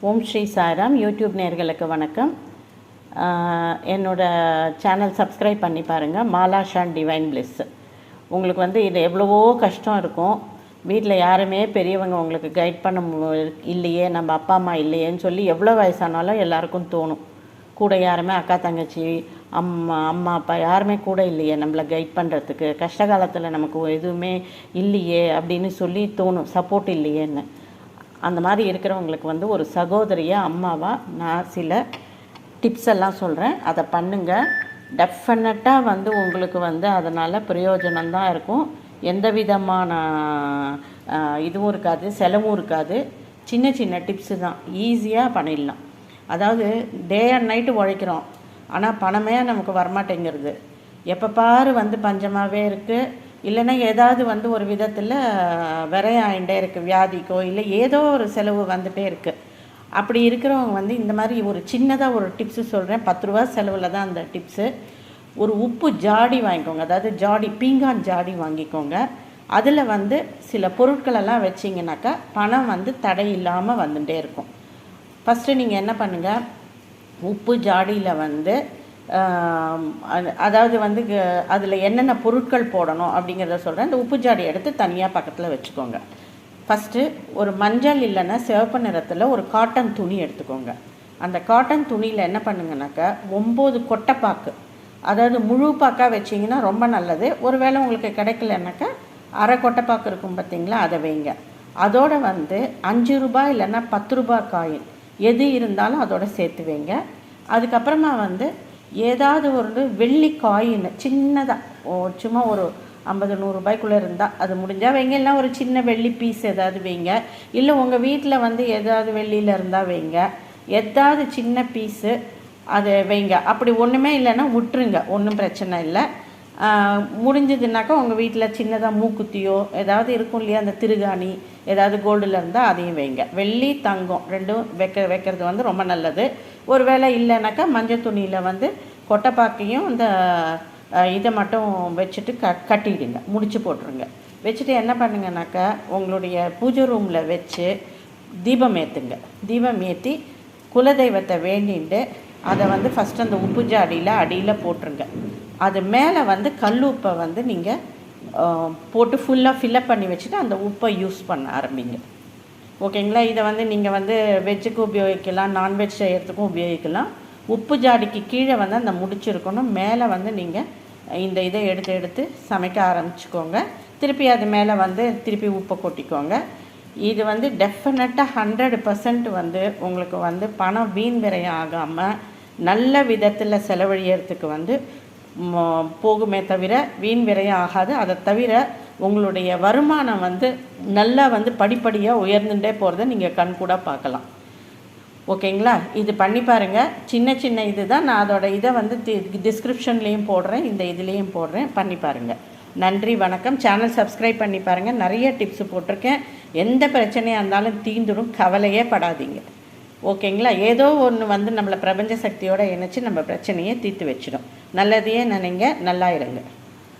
ஓம் Sri Sairam. YouTube நேர்களுக்கு வணக்கம். என்னோடய என்னோட சேனல் சப்ஸ்கிரைப் பண்ணி பாருங்கள் மாலா ஷான் டிவைன் பிளெஸ். உங்களுக்கு வந்து இது எவ்வளவோ கஷ்டம் இருக்கும். வீட்டில் யாருமே பெரியவங்க உங்களுக்கு கைட் பண்ண மு- இல்லையே நம்ம அப்பா அம்மா இல்லையேன்னு சொல்லி எவ்வளோ வயசானாலும் எல்லாருக்கும் தோணும். கூட யாருமே அக்கா தங்கச்சி அம்மா அம்மா அப்பா யாருமே கூட இல்லையே நம்மளை கைட் பண்ணுறதுக்கு கஷ்ட காலத்தில் நமக்கு எதுவுமே இல்லையே அப்படின்னு சொல்லி தோணும். சப்போர்ட் இல்லையேன்னு. அந்த மாதிரி இருக்கிறவங்களுக்கு வந்து ஒரு சகோதரியாக அம்மாவாக நான் சில டிப்ஸ் எல்லாம் சொல்கிறேன் அதை பண்ணுங்கள் டெஃபினட்டாக வந்து உங்களுக்கு வந்து அதனால் பிரயோஜனம் தான் இருக்கும். எந்த விதமான இதுவும் இருக்காது செலவும் இருக்காது. சின்ன சின்ன டிப்ஸு தான். ஈஸியாக பண்ணிடலாம். அதாவது டே அண்ட் நைட்டு உழைக்கிறோம். ஆனால் பணமே நமக்கு வரமாட்டேங்கிறது. எப்போ பாரு வந்து பஞ்சமாகவே இருக்குது இல்லைன்னா ஏதாவது வந்து ஒரு விதத்தில் விரையாயிண்டே இருக்குது வியாதிக்கோ இல்லை ஏதோ ஒரு செலவு வந்துகிட்டே இருக்குது அப்படி இருக்கிறவங்க வந்து இந்த மாதிரி ஒரு சின்னதாக ஒரு டிப்ஸு சொல்கிறேன் பத்து ரூபா செலவில் தான் அந்த டிப்ஸு. ஒரு உப்பு ஜாடி வாங்கிக்கோங்க. அதாவது ஜாடி பீங்கான் ஜாடி வாங்கிக்கோங்க. அதில் வந்து சில பொருட்களெல்லாம் வச்சிங்கனாக்கா பணம் வந்து தடை இல்லாமல் வந்துட்டே இருக்கும். ஃபஸ்ட்டு நீங்கள் என்ன பண்ணுங்கள் உப்பு ஜாடியில் வந்து அதாவது வந்து அதில் என்னென்ன பொருட்கள் போடணும் அப்படிங்கிறத சொல்கிறேன் இந்த உப்பு ஜாடி எடுத்து தனியாக பக்கத்தில் வச்சுக்கோங்க. ஃபஸ்ட்டு ஒரு மஞ்சள் இல்லைன்னா சிவப்பு நிறத்தில் ஒரு காட்டன் துணி எடுத்துக்கோங்க. அந்த காட்டன் துணியில் என்ன பண்ணுங்கனாக்கா ஒம்பது கொட்டைப்பாக்கு அதாவது முழு பாக்காக வச்சிங்கன்னா ரொம்ப நல்லது. ஒருவேளை உங்களுக்கு கிடைக்கலனாக்கா அரை கொட்டைப்பாக்கு இருக்கும் பார்த்தீங்களா அதை வைங்க. அதோடு வந்து அஞ்சு ரூபாய் இல்லைன்னா பத்து ரூபாய் காயின் எது இருந்தாலும் அதோட சேர்த்து வைங்க. அதுக்கப்புறமா வந்து ஏதாவது ஒரு வெள்ளி காயின் சின்னதாக சும்மா ஒரு ஐம்பது நூறுரூபாய்க்குள்ளே இருந்தால் அது முடிஞ்சால் வைங்க. இல்லை ஒரு சின்ன வெள்ளி பீஸ் ஏதாவது வைங்க. இல்லை உங்கள் வீட்டில் வந்து ஏதாவது வெள்ளியில் இருந்தால் வைங்க. ஏதாவது சின்ன பீஸு அதை வைங்க. அப்படி ஒன்றுமே இல்லைன்னா விட்டுருங்க. ஒன்றும் பிரச்சனை இல்லை. முடிஞ்சதுனாக்கா உங்கள் வீட்டில் சின்னதாக மூக்குத்தியோ ஏதாவது இருக்கும் இல்லையா அந்த திருகாணி ஏதாவது கோல்டில் இருந்தால் அதையும் வைங்க. வெள்ளி தங்கம் ரெண்டும் வைக்க வைக்கிறது வந்து ரொம்ப நல்லது. ஒரு வேளை இல்லைனாக்கா மஞ்சள் துணியில் வந்து கொட்டைப்பாக்கையும் இந்த இதை மட்டும் வச்சுட்டு க கட்டிடுங்க. முடிச்சு போட்டுருங்க. வச்சுட்டு என்ன பண்ணுங்கனாக்கா உங்களுடைய பூஜை ரூமில் வச்சு தீபம் ஏற்றுங்க தீபம் ஏற்றி குலதெய்வத்தை வேண்டிட்டு அதை வந்து ஃபஸ்ட்டு அந்த உப்பு ஜாடியில் அடியில் போட்டுருங்க. அது மேலே வந்து கல் உப்பை வந்து நீங்கள் போட்டு ஃபுல்லாக ஃபில்லப் பண்ணி வச்சுட்டு அந்த உப்பை யூஸ் பண்ண ஆரம்பிங்க. ஓகேங்களா? இதை வந்து நீங்கள் வந்து வெஜ்ஜுக்கு உபயோகிக்கலாம் நான்வெஜ் செய்யறதுக்கும் உபயோகிக்கலாம். உப்பு ஜாடிக்கு கீழே வந்து அந்த முடிச்சிருக்கணும். மேலே வந்து நீங்கள் இந்த இதை எடுத்து எடுத்து சமைக்க ஆரம்பிச்சுக்கோங்க. திருப்பி அது மேலே வந்து திருப்பி உப்பை கொட்டிக்கோங்க. இது வந்து டெஃபினட்டாக ஹண்ட்ரட் பர்சன்ட் வந்து உங்களுக்கு வந்து பணம் வீண் விரயம் ஆகாமல் நல்ல விதத்தில் செலவழியறதுக்கு வந்து போகுமே தவிர வீண் விரையம் ஆகாது. அதை தவிர உங்களுடைய வருமானம் வந்து நல்லா வந்து படிப்படியாக உயர்ந்துட்டே போகிறத நீங்கள் கண்கூட பார்க்கலாம். ஓகேங்களா? இது பண்ணி பாருங்கள் சின்ன சின்ன இது தான் நான் அதோடய இதை வந்து தி டிஸ்கிரிப்ஷன்லேயும் போடுறேன். இந்த இதுலேயும் போடுறேன். பண்ணி பாருங்கள் நன்றி வணக்கம். சேனல் சப்ஸ்கிரைப் பண்ணி பாருங்கள் நிறைய டிப்ஸ் போட்டிருக்கேன். எந்த பிரச்சனையாக இருந்தாலும் தீந்துடும் கவலையே படாதீங்க. ஓகேங்களா? ஏதோ ஒன்று வந்து நம்மளை பிரபஞ்ச சக்தியோடு இணைச்சி நம்ம பிரச்சனையை தீர்த்து வச்சிடும் நல்லதையே நினைங்க நல்லா இருங்க.